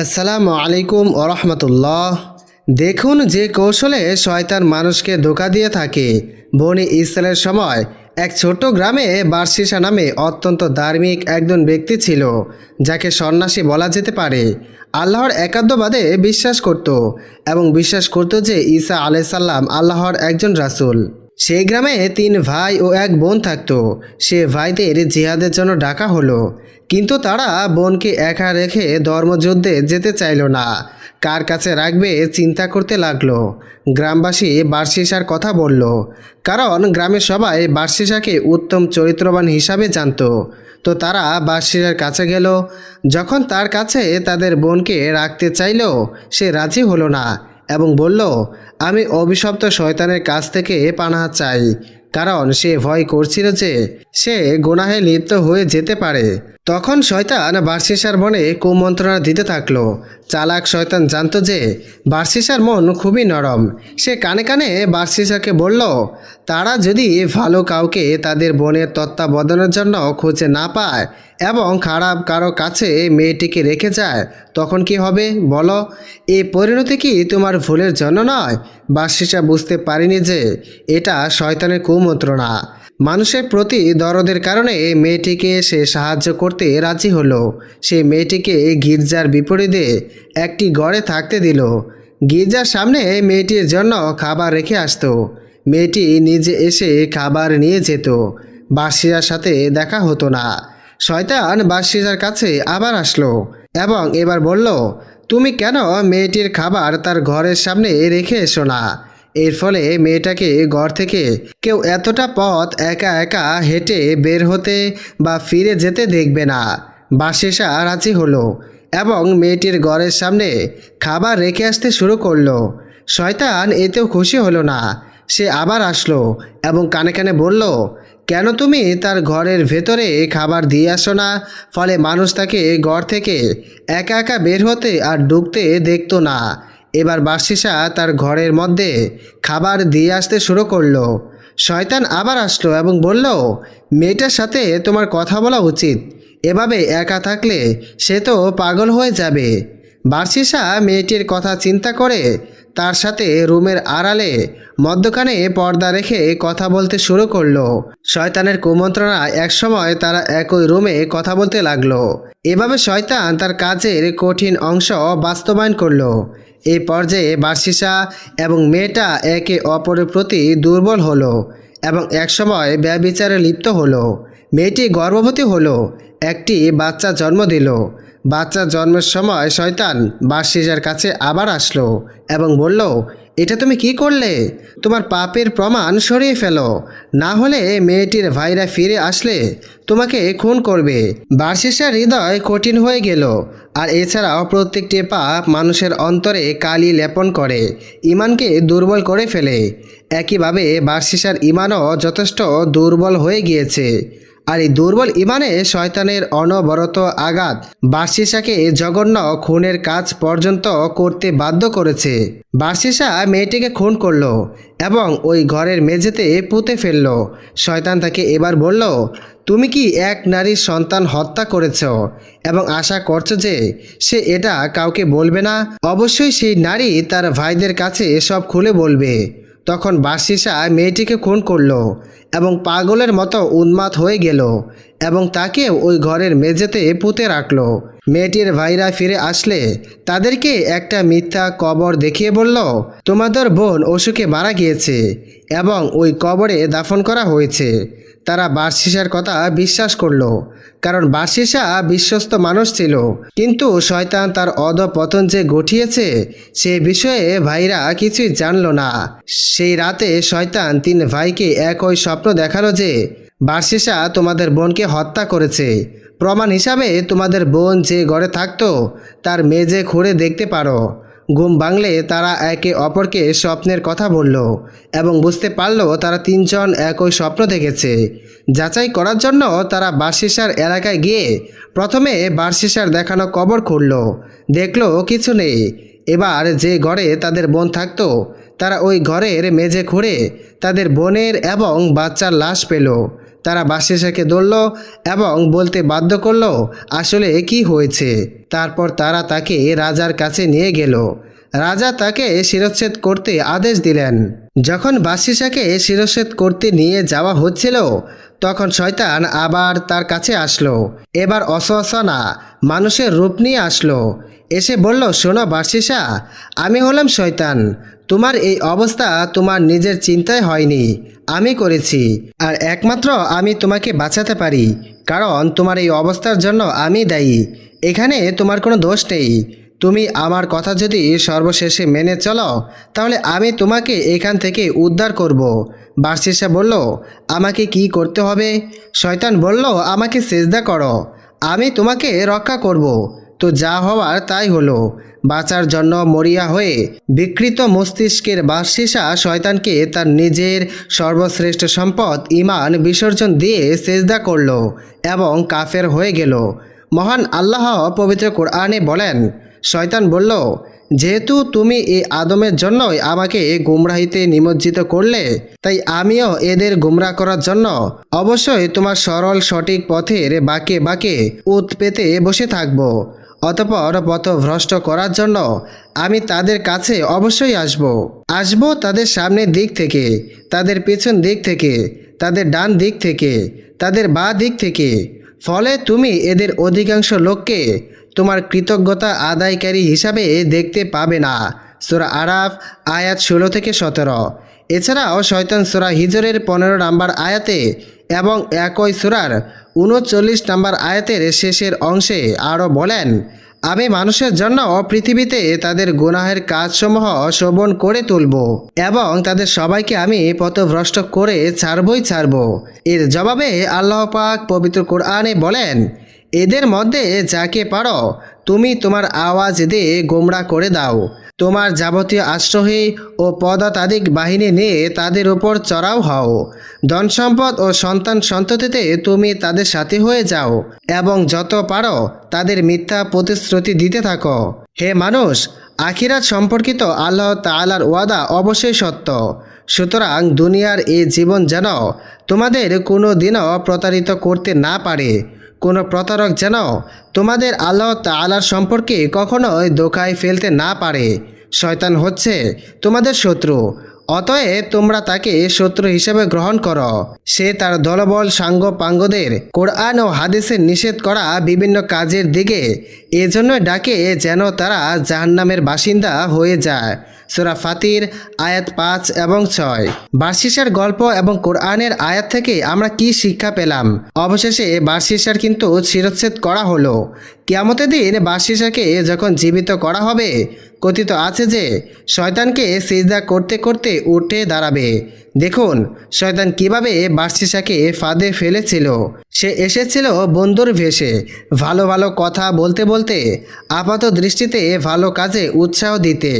আসসালামু আলাইকুম ওরহমতুল্লাহ দেখুন যে কৌশলে শয়তান মানুষকে ধোকা দিয়ে থাকে। বনি ইসরায়েলের সময় এক ছোট গ্রামে বার্ষিসা নামে অত্যন্ত ধার্মিক একজন ব্যক্তি ছিল, যাকে সন্ন্যাসী বলা যেতে পারে। আল্লাহর একাদ্যবাদে বিশ্বাস করত এবং বিশ্বাস করত যে ঈসা আলাইসাল্লাম আল্লাহর একজন রাসূল। সেই গ্রামে তিন ভাই ও এক বোন থাকতো। সে ভাইদের জিহাদের জন্য ডাকা হলো। কিন্তু তারা বোনকে একা রেখে ধর্মযুদ্ধে যেতে চাইল না। কার কাছে রাখবে চিন্তা করতে লাগল। গ্রামবাসী বার্ষিসার কথা বলল। কারণ গ্রামের সবাই বার্ষিসাকে উত্তম চরিত্রবান হিসাবে জানতো। তো তারা বার্ষিসার কাছে গেল। যখন তার কাছে তাদের বোনকে রাখতে চাইল, সে রাজি হলো না। এবং বলল, আমি অভিশপ্ত শয়তানের কাছ থেকে পানা চাই, কারণ সে ভয় করছিল যে সে গোনাহে লিপ্ত হয়ে যেতে পারে। তখন শয়তান বার্ষিসার মনে কুমন্ত্রণা দিতে থাকল। চালাক শয়তান জানতো যে বার্ষিসার মন খুবই নরম। সে কানে কানে বার্ষিসাকে বলল, তারা যদি ভালো কাউকে তাদের বোনের তত্ত্বাবধানের জন্য খুঁজে না পায় এবং খারাপ কারও কাছে মেয়েটিকে রেখে যায়, তখন কি হবে? বলো। এই পরিণতি কি তোমার ভুলের জন্য নয়? বার্ষিসা বুঝতে পারিনি যে এটা শয়তানের কুমন্ত্রণা। মানুষের প্রতি দরদের কারণে মেয়েটিকে সে সাহায্য করতে রাজি হলো। সে মেয়েটিকে গির্জার বিপরীতে একটি গড়ে থাকতে দিল। গির্জার সামনে মেয়েটির জন্য খাবার রেখে আসতো। মেয়েটি নিজে এসে খাবার নিয়ে যেত। বাসিরার সাথে দেখা হতো না। শয়তান বাসিরার কাছে আবার আসলো এবং এবার বলল, তুমি কেন মেয়েটির খাবার তার ঘরের সামনে রেখে এসো না? এর ফলে মেয়েটাকে ঘর থেকে কেউ এতটা পথ একা একা হেঁটে বের হতে বা ফিরে যেতে দেখবে না। বাসিসা রাজি হলো এবং মেয়েটির ঘরের সামনে খাবার রেখে আসতে শুরু করল। শয়তান এতেও খুশি হলো না। সে আবার আসলো এবং কানে কানে বলল, কেন তুমি তার ঘরের ভেতরে খাবার দিয়ে আসো না? ফলে মানুষ তাকে ঘর থেকে একা একা বের হতে আর ডুবতে দেখতো না। এবার বার্ষিসা তার ঘরের মধ্যে খাবার দিয়ে আসতে শুরু করল। শয়তান আবার আসলো এবং বলল, মেয়েটার সাথে তোমার কথা বলা উচিত। এভাবে একা থাকলে সে তো পাগল হয়ে যাবে। বার্ষিসা মেয়েটির কথা চিন্তা করে তার সাথে রুমের আড়ালে মদ্যখানে পর্দা রেখে কথা বলতে শুরু করল। শয়তানের কুমন্ত্রণা একসময় তারা একই রুমে কথা বলতে লাগল। এভাবে শয়তান তার কাজের কঠিন অংশ বাস্তবায়ন করল। এই পর্যায়ে বার্ষিসা এবং মেয়েটা একে অপরের প্রতি দুর্বল হলো এবং একসময় ব্যবিচারে লিপ্ত হলো। মেয়েটি গর্ভবতী হলো, একটি বাচ্চা জন্ম দিল। বাচ্চা জন্মের সময় শয়তান বার্ষিজার কাছে আবার আসলো এবং বলল, এটা তুমি কি করলে? তোমার পাপের প্রমাণ সরিয়ে ফেলো। না হলে মেয়েটির ভাইরা ফিরে আসলে তোমাকে খুন করবে। বার্ষিসার হৃদয় কঠিন হয়ে গেল, আর এছাড়াও প্রত্যেকটি পাপ মানুষের অন্তরে কালি লেপন করে, ইমানকে দুর্বল করে ফেলে। একইভাবে বার্ষিসার ইমানও যথেষ্ট দুর্বল হয়ে গিয়েছে। আর এই দুর্বল ইমানে শয়তানের অনবরত আঘাত বার্ষিসাকে জঘন্য খুনের কাজ পর্যন্ত করতে বাধ্য করেছে। বার্ষিসা মেয়েটিকে খুন করল এবং ওই ঘরের মেঝেতে পুঁতে ফেলল। শয়তান তাকে এবার বলল, তুমি কি এক নারীর সন্তান হত্যা করেছ এবং আশা করছ যে সে এটা কাউকে বলবে না? অবশ্যই সেই নারী তার ভাইদের কাছে সব খুলে বলবে। তখন বাসিসা মেয়েটিকে খুন করল এবং পাগলের মতো উন্মাদ হয়ে গেল এবং তাকে ওই ঘরের মেঝেতে পুঁতে রাখল। মেয়েটির ভাইরা ফিরে আসলে তাদেরকে একটা মিথ্যা কবর দেখিয়ে বলল, তোমাদের বোন অসুখে মারা গিয়েছে এবং ওই কবরে দাফন করা হয়েছে। তারা বার্ষিসার কথা বিশ্বাস করল, কারণ বার্ষিসা বিশ্বস্ত মানুষ ছিল। কিন্তু শয়তান তার অধপতন যে গঠিয়েছে সে বিষয়ে ভাইরা কিছুই জানল না। সেই রাতে শয়তান তিন ভাইকে একই স্বপ্ন দেখাল যে বার্ষিসা তোমাদের বোনকে হত্যা করেছে। প্রমাণ হিসাবে তোমাদের বোন যে ঘরে থাকতো, তার মেজে খুঁড়ে দেখতে পারো। ঘুম ভাঙলে তারা একে অপরকে স্বপ্নের কথা বলল এবং বুঝতে পারল তারা তিনজন একই স্বপ্ন দেখেছে। যাচাই করার জন্য তারা বার্ষিসার এলাকায় গিয়ে প্রথমে বার্ষিসার দেখানো কবর খুলল দেখল কিছু নেই। এবার যে ঘরে তাদের বোন থাকতো, তারা ওই ঘরের মেঝে খুঁড়ে তাদের বোনের এবং বাচ্চার লাশ পেল। তারা বাসিসাকে ধরল এবং বলতে বাধ্য করল, আসলে কি হয়েছে? তারপর তারা তাকে রাজার কাছে নিয়ে গেল। রাজা তাকে শিরচ্ছেদ করতে আদেশ দিলেন। যখন বাসিসাকে শিরচ্ছেদ করতে নিয়ে যাওয়া হচ্ছিল, তখন শয়তান আবার তার কাছে আসলো। এবার অসহসনা মানুষের রূপ নিয়ে আসলো। এসে বলল, শোনো বার্ষিসা আমি হলাম শয়তান। তোমার এই অবস্থা তোমার নিজের চিন্তায় হয়নি। আমি করেছি। আর একমাত্র আমি তোমাকে বাঁচাতে পারি। কারণ তোমার এই অবস্থার জন্য আমি দায়ী। এখানে তোমার কোনো দোষ নেই। তুমি আমার কথা যদি সর্বশেষে মেনে চলো তাহলে আমি তোমাকে এখান থেকে উদ্ধার করব। বার্ষিসা বলল, আমাকে কি করতে হবে? শয়তান বলল, আমাকে সেজদা করো, আমি তোমাকে রক্ষা করব। তো যা হওয়ার তাই হলো। বাঁচার জন্য মরিয়া হয়ে বিকৃত মস্তিষ্কের বাসিসা শয়তানকে তার নিজের সর্বশ্রেষ্ঠ সম্পদ ইমান বিসর্জন দিয়ে সেজদা করল এবং কাফের হয়ে গেল। মহান আল্লাহ পবিত্র কোরআনে বলেন শয়তান বলল, যেহেতু তুমি এই আদমের জন্যই আমাকে গুমরাহিতে নিমজ্জিত করলে, তাই আমিও এদের গুমরা করার জন্য অবশ্যই তোমার সরল সঠিক পথের বাঁকে বাঁকে উত পেতে বসে থাকব। অতপর পথ ভ্রষ্ট করার জন্য আমি তাদের কাছে অবশ্যই আসব। আসব তাদের সামনের দিক থেকে, তাদের পেছন দিক থেকে, তাদের ডান দিক থেকে, তাদের বা দিক থেকে। ফলে তুমি এদের অধিকাংশ লোককে তোমার কৃতজ্ঞতা আদায়কারী হিসাবে দেখতে পাবে না। সোরা আরাফ, আয়াত ষোলো থেকে সতেরো। এছাড়াও শয়তান সোরা হিজরের পনেরো নাম্বার আয়াতে এবং একই সুরার উনচল্লিশ নাম্বার আয়াতের শেষের অংশে আরও বলেন, আমি মানুষের জন্য পৃথিবীতে তাদের গুনাহের কাজসমূহ শোভন করে তুলব এবং তাদের সবাইকে আমি পথভ্রষ্ট করে ছাড়বই ছাড়ব। এর জবাবে আল্লাহ পাক পবিত্র কোরআনে বলেন এদের মধ্যে যাকে পারো, তুমি তোমার আওয়াজ দিয়ে গোমরা করে দাও। তোমার যাবতীয় আশ্রয়ী ও পদাতাধিক বাহিনী নিয়ে তাদের উপর চড়াও হও। ধন সম্পদ ও সন্তান সন্ততিতে তুমি তাদের সাথে হয়ে যাও এবং যত পারো তাদের মিথ্যা প্রতিশ্রুতি দিতে থাকো। হে মানুষ, আখিরাত সম্পর্কিত আল্লাহ তালার ওয়াদা অবশ্যই সত্য। সুতরাং দুনিয়ার এই জীবন যেন তোমাদের কোনো দিনও প্রতারিত করতে না পারে। কোনো প্রতারক যেন তোমাদের আল্লাহ তালার সম্পর্কে কখনোই দোকায় ফেলতে না পারে। শয়তান হচ্ছে তোমাদের শত্রু। অতএব তোমরা তাকে শত্রু হিসেবে গ্রহণ করো। সে তার দলবল সাঙ্গ পাঙ্গদের কোরআন ও হাদিসের নিষেধ করা বিভিন্ন কাজের দিকে এজন্য ডাকে যেন তারা জাহান্নামের বাসিন্দা হয়ে যায়। সুরা ফাতির, আয়াত পাঁচ এবং ছয়। বার্ষিসার গল্প এবং কোরআনের আয়াত থেকে আমরা কি শিক্ষা পেলাম? অবশেষে বার্ষিসার কিন্তু শিরচ্ছেদ করা হলো। কিয়ামতের দিন বার্ষিসাকে যখন জীবিত করা হবে, কথিত আছে যে, শয়তানকে সিজদা করতে করতে উঠে দাঁড়াবে। দেখুন, শয়তান কীভাবে বার্ষিসাকে ফাঁদে ফেলেছিল। সে এসেছিল বন্ধুর ভেসে ভালো ভালো কথা বলতে বলতে আপাত দৃষ্টিতে ভালো কাজে উৎসাহ দিতে।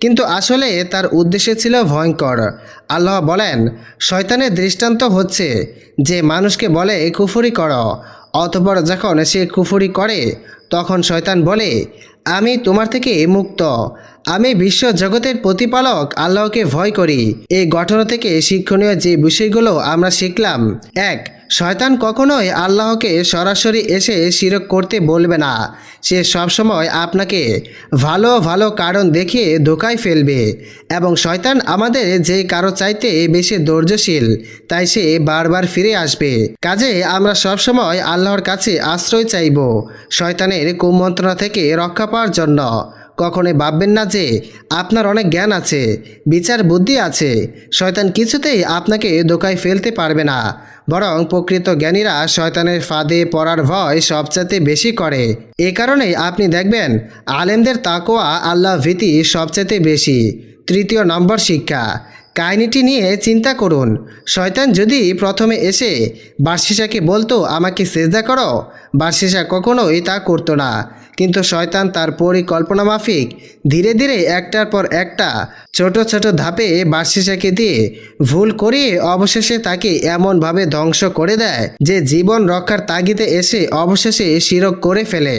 কিন্তু আসলে তার উদ্দেশ্য ছিল ভয়ঙ্কর। আল্লাহ বলেন, শয়তানের দৃষ্টান্ত হচ্ছে যে মানুষকে বলে, কুফুরি করো। অতপর যখন সে কুফুরি করে, তখন শয়তান বলে, আমি তোমার থেকে মুক্ত। আমি বিশ্ব জগতের প্রতিপালক, আল্লাহকে ভয় করি। এই ঘটনা থেকে শিক্ষণীয় যে বিষয়গুলো আমরা শিখলাম, এক শয়তান কখনোই আল্লাহকে সরাসরি এসে শিরক করতে বলবে না। সে সবসময় আপনাকে ভালো ভালো কারণ দেখিয়ে ধোকায় ফেলবে এবং শয়তান আমাদের যে কারও চাইতে বেশি ধৈর্যশীল, তাই সে বারবার ফিরে আসবে। কাজে আমরা সবসময় আল্লাহর কাছে আশ্রয় চাইব, শয়তানের কুমন্ত্রণা থেকে রক্ষা পাওয়ার জন্য। কখনোই ভাববেন না যে আপনার অনেক জ্ঞান আছে, বিচার বুদ্ধি আছে, শয়তান কিছুতেই আপনাকে দোকায় ফেলতে পারবে না। বরং প্রকৃত জ্ঞানীরা শয়তানের ফাঁদে পড়ার ভয় সবচেয়ে বেশি করে। এ কারণেই আপনি দেখবেন, আলেমদের তাকোয়া আল্লাহ ভীতি সবচেয়ে বেশি। তৃতীয় নম্বর শিক্ষা, কাহিনীটি নিয়ে চিন্তা করুন। শয়তান যদি প্রথমে এসে বার্ষিসাকে বলতো, আমাকে সেজদা করো? বার্ষিসা কখনোই তা করতো না। কিন্তু শয়তান তার পরিকল্পনা মাফিক। ধীরে ধীরে একটার পর একটা, ছোট ছোট ধাপে বার্ষিসাকে দিয়ে ভুল করিয়ে অবশেষে তাকে এমনভাবে ধ্বংস করে দেয় যে জীবন রক্ষার তাগিদে এসে অবশেষে শিরক করে ফেলে।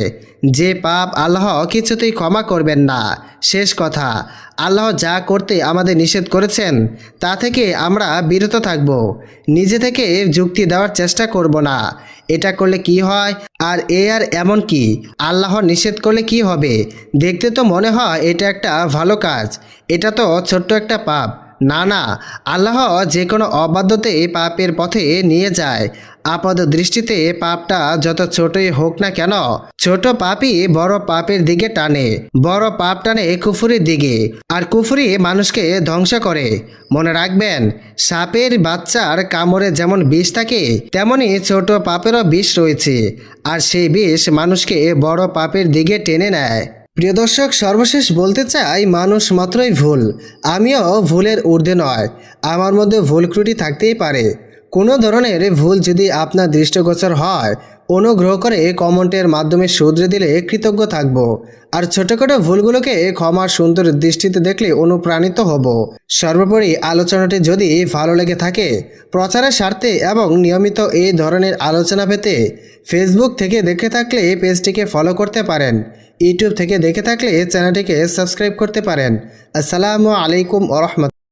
যে পাপ আল্লাহ কিছুতেই ক্ষমা করবেন না। শেষ কথা, আল্লাহ যা করতে আমাদের নিষেধ করেছেন, তা থেকে আমরা বিরত থাকব। নিজে থেকে যুক্তি দেওয়ার চেষ্টা করব না। এটা করলে কি হয়? আর এ আর এমন কি? আল্লাহ নিষেধ করলে কি হবে? দেখতে তো মনে হয় এটা একটা ভালো কাজ। এটা তো ছোট্ট একটা পাপ। না না, আল্লাহ যে কোনো অবাধ্যতে পাপের পথে নিয়ে যায়। আপাত দৃষ্টিতে পাপটা যত ছোটই হোক না কেন, ছোট পাপই বড় পাপের দিকে টানে। বড় পাপ টানে কুফুরির দিকে, আর কুফুরি মানুষকে ধ্বংস করে। মনে রাখবেন, সাপের বাচ্চার কামড়ে যেমন বিষ থাকে, তেমনি ছোট পাপেরও বিষ রয়েছে, আর সেই বিষ মানুষকে বড় পাপের দিকে টেনে নেয়। প্রিয় দর্শক, সর্বশেষ বলতে চাই, মানুষ মাত্রই ভুল। আমিও ভুলের ঊর্ধ্বে নয়। আমার মধ্যে ভুল ত্রুটি থাকতেই পারে। কোনো ধরনের ভুল যদি আপনার দৃষ্টিগোচর হয়, অনুগ্রহ করে কমেন্টের মাধ্যমে শুধরে দিলে কৃতজ্ঞ থাকব। আর ছোটোখাটো ভুলগুলোকে ক্ষমার সুন্দর দৃষ্টিতে দেখলে অনুপ্রাণিত হব। সর্বোপরি আলোচনাটি যদি ভালো লেগে থাকে, প্রচারের স্বার্থে এবং নিয়মিত এই ধরনের আলোচনা পেতে ফেসবুক থেকে দেখে থাকলে পেজটিকে ফলো করতে পারেন। ইউটিউব থেকে দেখে থাকলে চ্যানেলটিকে সাবস্ক্রাইব করতে পারেন। আসসালামু আলাইকুম ওরহমত